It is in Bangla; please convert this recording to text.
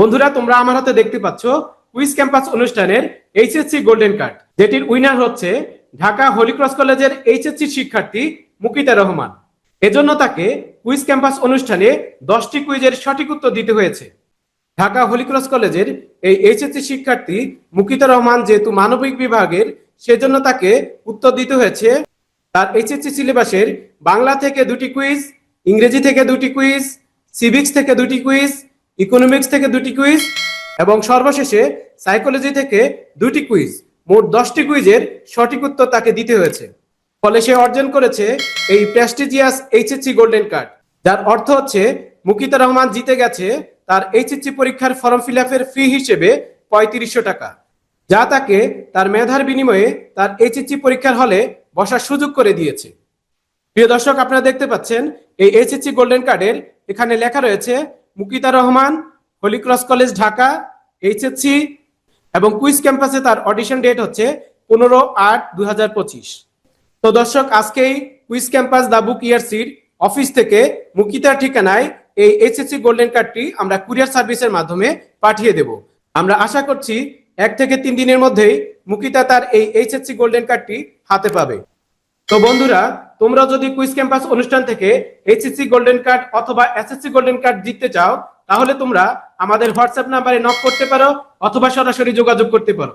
বন্ধুরা, তোমরা আমার হাতে দেখতে পাচ্ছ কুইজ ক্যাম্পাস অনুষ্ঠানের এইচএসসি গোল্ডেন কার্ড যেটির উইনার হচ্ছে ঢাকা হলিক্রস কলেজের এইচএসসি শিক্ষার্থী মুকিতা রহমান। এজন্য তাকে কুইজ ক্যাম্পাস অনুষ্ঠানে দশটি কুইজের সঠিক উত্তর দিতে হয়েছে। ঢাকা হলিক্রস কলেজের এই এইচএসসি শিক্ষার্থী মুকিতা রহমান যেহেতু মানবিক বিভাগের, সেজন্য তাকে উত্তর দিতে হয়েছে। তার এইচএসসি সিলেবাসের বাংলা থেকে দুটি কুইজ ইংরেজি থেকে দুটি কুইজ সিভিক্স থেকে দুটি কুইজ ইকোনমিক্স থেকে দুটি কুইজ এবং সর্বশেষে সাইকোলজি থেকে দুটি কুইজ মোট দশটি কুইজের সঠিক উত্তর তাকে দিতে হয়েছে। ফলে সে অর্জন করেছে এই প্রেস্টিজিয়াস এইচএসসি গোল্ডেন কার্ড যার অর্থ হচ্ছে, মুকিতা রহমান জিতে গেছে তার এইচএসসি পরীক্ষার ফর্ম ফিল আপের ফি হিসেবে পঁয়ত্রিশশো টাকা। যা তাকে তার মেধার বিনিময়ে তার এইচএসসি পরীক্ষার হলে বসার সুযোগ করে দিয়েছে। প্রিয় দর্শক, আপনারা দেখতে পাচ্ছেন, এই এইচএসসি গোল্ডেন কার্ডের এখানে লেখা রয়েছে Mukita Rahman Holy Cross college Dhaka, HSC এবং কুইজ ক্যাম্পাসে তার অডিশন ডেট হচ্ছে পনেরো আট দুই তো দর্শক আজকেই quiz campus the book year seat office থেকে মুকিতার ঠিকানায় এই এইচএসসি গোল্ডেন কার্ডটি আমরা কুরিয়ার সার্ভিসের মাধ্যমে পাঠিয়ে দেব। আমরা আশা করছি এক থেকে তিন দিনের মধ্যেই মুকিতা তার এই এইচএসসি গোল্ডেন কার্ডটি হাতে পাবে। তো বন্ধুরা তোমরা যদি কুইজ ক্যাম্পাস অনুষ্ঠান থেকে এইচএসসি গোল্ডেন কার্ড অথবা এসএসসি গোল্ডেন কার্ড জিততে চাও, তাহলে তোমরা আমাদের হোয়াটসঅ্যাপ নাম্বারে নক করতে পারো অথবা সরাসরি যোগাযোগ করতে পারো।